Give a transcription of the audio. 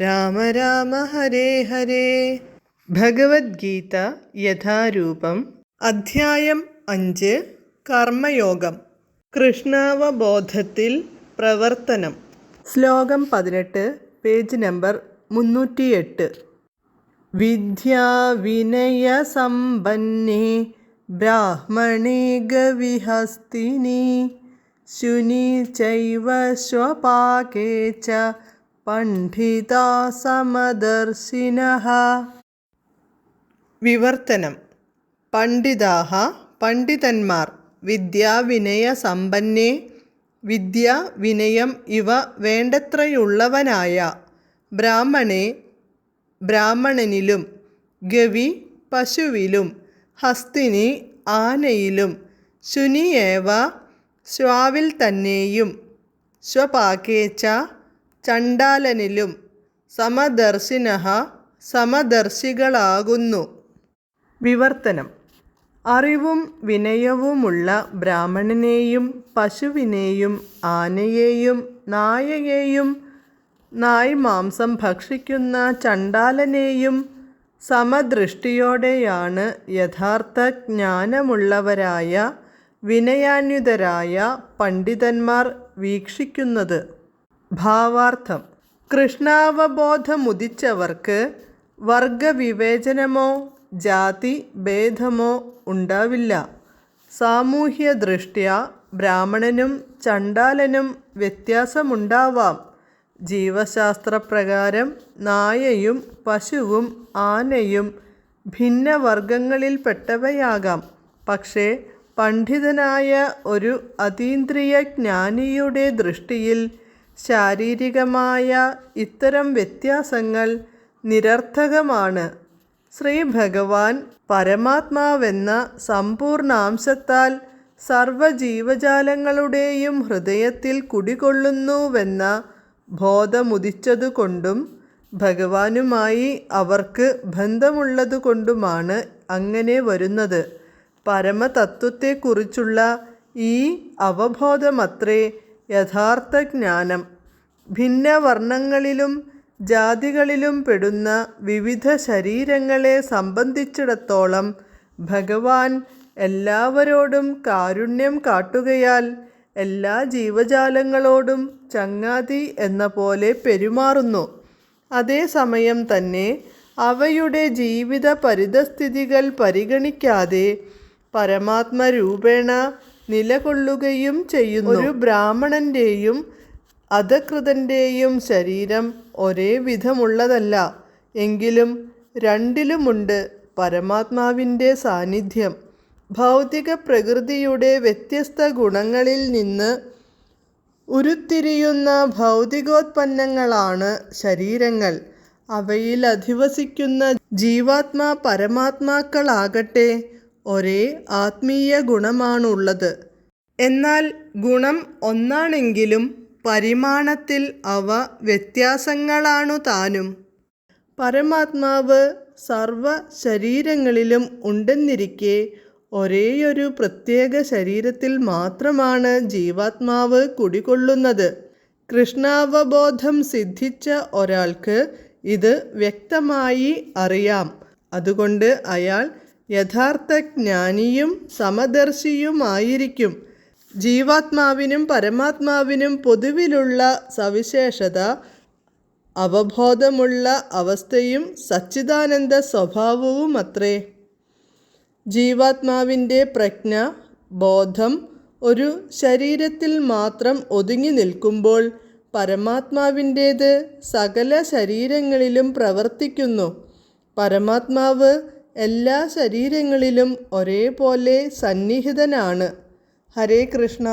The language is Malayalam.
രാമ രാമ ഹരേ ഹരേ. ഭഗവത്ഗീത യഥാരൂപം അധ്യായം അഞ്ച് കർമ്മയോഗം. കൃഷ്ണാവബോധത്തിൽ പ്രവർത്തനം. ശ്ലോകം പതിനെട്ട് പേജ് നമ്പർ മുന്നൂറ്റിയെട്ട്. വിദ്യാവിനയസമ്പന്നേ ബ്രാഹ്മണേ ഗവിഹസ്തിനി ശുനി ചൈവ സ്വപാകേ ച പണ്ഡിതാ സമദർശിനഃ വിവർത്തനം. പണ്ഡിതാഹ പണ്ഡിതന്മാർ വിദ്യാവിനയസമ്പന്നേ വിദ്യ വിനയം ഇവ വേണ്ടത്രയുള്ളവനായ ബ്രാഹ്മണേ ബ്രാഹ്മണനിലും ഗവി പശുവിലും ഹസ്തിനി ആനയിലും ശുനിയേവ ശ്വാവിൽ തന്നെയും സ്വപാകേച്ച ചണ്ടാലനിലും സമദർശിനഃ സമദർശികളാകുന്നു. വിവർത്തനം. അറിവും വിനയവുമുള്ള ബ്രാഹ്മണനെയും പശുവിനെയും ആനയെയും നായയെയും നായ് മാംസം ഭക്ഷിക്കുന്ന ചണ്ടാലനെയും സമദൃഷ്ടിയോടെയാണ് യഥാർത്ഥ ജ്ഞാനമുള്ളവരായ വിനയാന്യുതരായ പണ്ഡിതന്മാർ വീക്ഷിക്കുന്നത്. ഭാവാർത്ഥം. കൃഷ്ണാവബോധമുദിച്ചവർക്ക് വർഗവിവേചനമോ ജാതി ഭേദമോ ഉണ്ടാവില്ല. സാമൂഹ്യ ദൃഷ്ട്യ ബ്രാഹ്മണനും ചണ്ടാലനും വ്യത്യാസമുണ്ടാവാം. ജീവശാസ്ത്രപ്രകാരം നായയും പശുവും ആനയും ഭിന്നവർഗങ്ങളിൽപ്പെട്ടവയാകാം. പക്ഷേ പണ്ഡിതനായ ഒരു അതീന്ദ്രിയ ജ്ഞാനിയുടെ ദൃഷ്ടിയിൽ ശാരീരികമായ ഇത്തരം വ്യത്യാസങ്ങൾ നിരർത്ഥകമാണ്. ശ്രീ ഭഗവാൻ പരമാത്മാവെന്ന സമ്പൂർണാംശത്താൽ സർവജീവജാലങ്ങളുടെയും ഹൃദയത്തിൽ കുടികൊള്ളുന്നുവെന്ന ബോധമുദിച്ചതുകൊണ്ടും ഭഗവാനുമായി അവർക്ക് ബന്ധമുള്ളതുകൊണ്ടുമാണ് അങ്ങനെ വരുന്നത്. പരമതത്വത്തെക്കുറിച്ചുള്ള ഈ അവബോധമത്രേ യഥാർത്ഥ ജ്ഞാനം ഭിന്നവർണങ്ങളിലും ജാതികളിലും പെടുന്ന വിവിധ ശരീരങ്ങളെ സംബന്ധിച്ചിടത്തോളം ഭഗവാൻ എല്ലാവരോടും കാരുണ്യം കാട്ടുകയാൽ എല്ലാ ജീവജാലങ്ങളോടും ചങ്ങാതി എന്ന പോലെ പെരുമാറുന്നു. അതേസമയം തന്നെ അവയുടെ ജീവിത പരിതസ്ഥിതികൾ പരിഗണിക്കാതെ പരമാത്മരൂപേണ നിലകൊള്ളുകയും ചെയ്യുന്നു. ഒരു ബ്രാഹ്മണന്റെയും അധകൃതന്റെയും ശരീരം ഒരേ വിധമുള്ളതല്ല. എങ്കിലും രണ്ടിലുമുണ്ട് പരമാത്മാവിന്റെ സാന്നിധ്യം. ഭൗതിക പ്രകൃതിയുടെ വ്യത്യസ്ത ഗുണങ്ങളിൽ നിന്ന് ഉരുത്തിരിയുന്ന ഭൗതികോത്പന്നങ്ങളാണ് ശരീരങ്ങൾ. അവയിൽ അധിവസിക്കുന്ന ജീവാത്മാ പരമാത്മാക്കളാകട്ടെ ഒരേ ആത്മീയ ഗുണമാണുള്ളത്. എന്നാൽ ഗുണം ഒന്നാണെങ്കിലും പരിമാണത്തിൽ അവ വ്യത്യാസങ്ങളാണു താനും. പരമാത്മാവ് സർവ ശരീരങ്ങളിലും ഉണ്ടെന്നിരിക്കെ ഒരേയൊരു പ്രത്യേക ശരീരത്തിൽ മാത്രമാണ് ജീവാത്മാവ് കുടികൊള്ളുന്നത്. കൃഷ്ണാവബോധം സിദ്ധിച്ച ഒരാൾക്ക് ഇത് വ്യക്തമായി അറിയാം. അതുകൊണ്ട് അയാൾ യഥാർത്ഥ ജ്ഞാനിയും സമദർശിയുമായിരിക്കും. ജീവാത്മാവിനും പരമാത്മാവിനും പൊതുവിലുള്ള സവിശേഷത അവബോധമുള്ള അവസ്ഥയും സച്ചിദാനന്ദ സ്വഭാവവുമത്രേ. ജീവാത്മാവിന്റെ പ്രജ്ഞ ബോധം ഒരു ശരീരത്തിൽ മാത്രം ഒതുങ്ങി നിൽക്കുമ്പോൾ പരമാത്മാവിന്റേത് സകല ശരീരങ്ങളിലും പ്രവർത്തിക്കുന്നു. പരമാത്മാവ് എല്ലാ ശരീരങ്ങളിലും ഒരേപോലെ സന്നിഹിതനാണ്. ഹരേ കൃഷ്ണ.